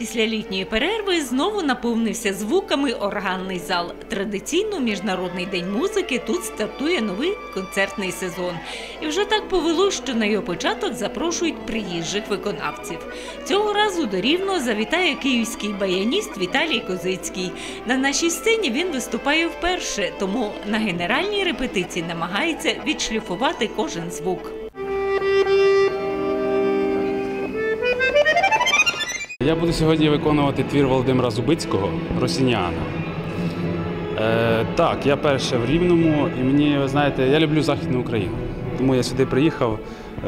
Після літньої перерви знову наповнився звуками органний зал. Традиційно міжнародний день музики тут стартує новий концертний сезон. І вже так повело, що на його початок запрошують приїжджих виконавців. Цього разу до Рівного завітає київський баяніст Віталій Козицький. На нашій сцені він виступає вперше, тому на генеральній репетиції намагається відшліфувати кожен звук. Я буду сьогодні виконувати твір Володимира Зубицького Росіняна. Е, так, я перше в Рівному, і мені, ви знаєте, я люблю Західну Україну. Тому я сюди приїхав.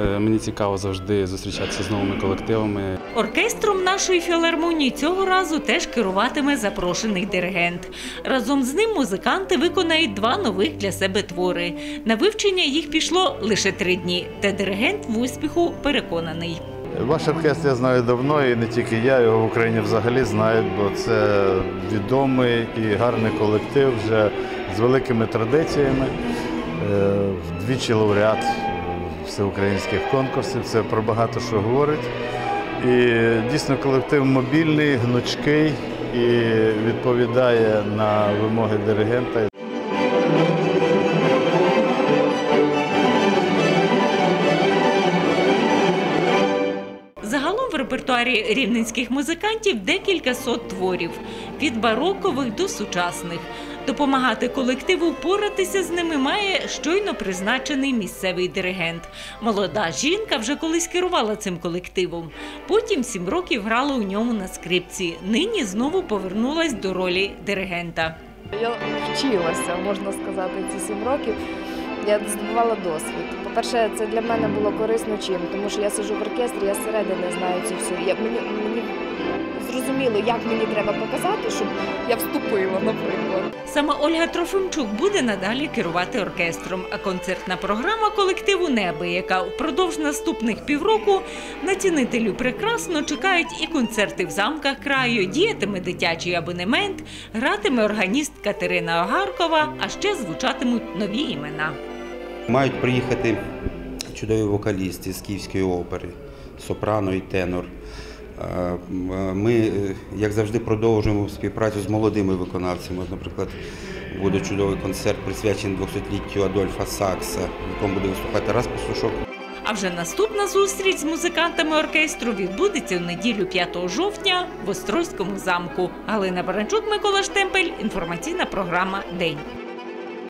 Е, мені цікаво завжди зустрічатися з новими колективами. Оркестром нашої філармонії цього разу теж керуватиме запрошений диригент. Разом з ним музиканти виконають два нових для себе твори. На вивчення їх пішло лише три дні, та диригент в успіху переконаний. Ваш оркестр я знаю давно, і не тільки я, його в Україні взагалі знають, бо це відомий і гарний колектив вже з великими традиціями. Е, Двічі лауреат всеукраїнських конкурсів. Це про багато що говорить. І дійсно колектив мобільний, гнучкий і відповідає на вимоги диригента. Репертуарі рівненських музикантів декілька сот творів від барокових до сучасних. Допомагати колективу впоратися з ними має щойно призначений місцевий диригент. Молода жінка вже колись керувала цим колективом. Потім сім років грала у ньому на скрипці. Нині знову повернулась до ролі диригента. Я вчилася, можна сказати, ці сім років. Я здобувала досвід. По-перше, це для мене було корисно чим, тому що я сиджу в оркестрі, я зсередини знаю цю всю. Я, мені, мені зрозуміло, як мені треба показати, щоб я вступила, наприклад. Саме Ольга Трофимчук буде надалі керувати оркестром. А концертна програма колективу Неби, яка впродовж наступних півроку на цінителю прекрасно чекають і концерти в замках краю, діятиме дитячий абонемент, гратиме органіст Катерина Огаркова, а ще звучатимуть нові імена. Мають приїхати чудові вокалісти з Київської опери, сопрано і тенор. Е, Ми, е, як завжди, продовжуємо співпрацю з молодими виконавцями. Наприклад, буде чудовий концерт присвячений 200-літтю Адольфа Сакса, в якому буде виступати Тарас Пастушок. А вже наступна зустріч з музикантами оркестру відбудеться у неділю 5 жовтня в Острозькому замку. Галина Баранчук, Микола Штемпель. Інформаційна програма День.